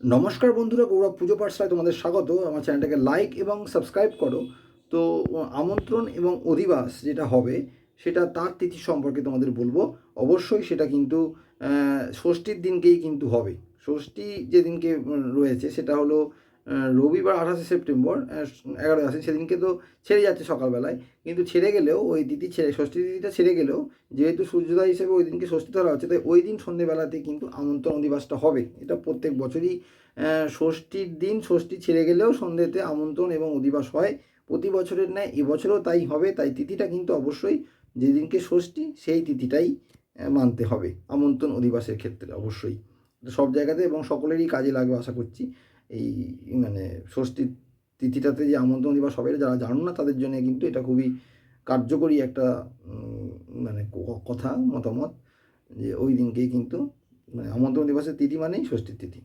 নমস্কার বন্ধুরা, গৌরব পুজো পাঠশালায় তোমাদের স্বাগত। আমার চ্যানেলটাকে লাইক এবং সাবস্ক্রাইব করো। তো আমন্ত্রণ এবং অধিবাস যেটা হবে, সেটা তার তিথি সম্পর্কে তোমাদের বলব। অবশ্যই সেটা কিন্তু ষষ্ঠীর দিনকেই কিন্তু হবে। ষষ্ঠী যেদিনকে রয়েছে, সেটা হলো রবিবার আঠাশে সেপ্টেম্বর এগারোই আসে সেদিনকে তো ছেড়ে যাচ্ছে সকালবেলায়, কিন্তু ছেড়ে গেলেও, ওই তিথি ছেড়ে, ষষ্ঠী তিথিটা ছেড়ে গেলেও, যেহেতু সূর্যোদয় হিসেবে ওই দিনকে ষষ্ঠী ধরা হচ্ছে, তাই ওই দিন সন্ধেবেলাতে কিন্তু আমন্ত্রণ অধিবাসটা হবে। এটা প্রত্যেক বছরই ষষ্ঠীর দিন ষষ্ঠী ছেড়ে গেলেও সন্ধ্যেতে আমন্ত্রণ এবং অধিবাস হয়। প্রতি বছরের ন্যায় এবছরও তাই হবে, তাই তিথিটা কিন্তু অবশ্যই যেদিনকে ষষ্ঠী, সেই তিথিটাই মানতে হবে। আমন্ত্রণ অধিবাসের ক্ষেত্রে অবশ্যই। সব জায়গাতে এবং সকলেরই কাজে লাগবে, আশা করছি। এই মানে ষষ্ঠীর তিথিটাতে যে আমন্ত্রণ দিবা সবাই যারা জানুন না, তাদের জন্য কিন্তু এটা খুবই কার্যকরী একটা মানে কথা, মতামত যে ওই দিনকেই কিন্তু মানে আমন্ত্রণ দিবসের তিথি মানেই ষষ্ঠীর তিথি।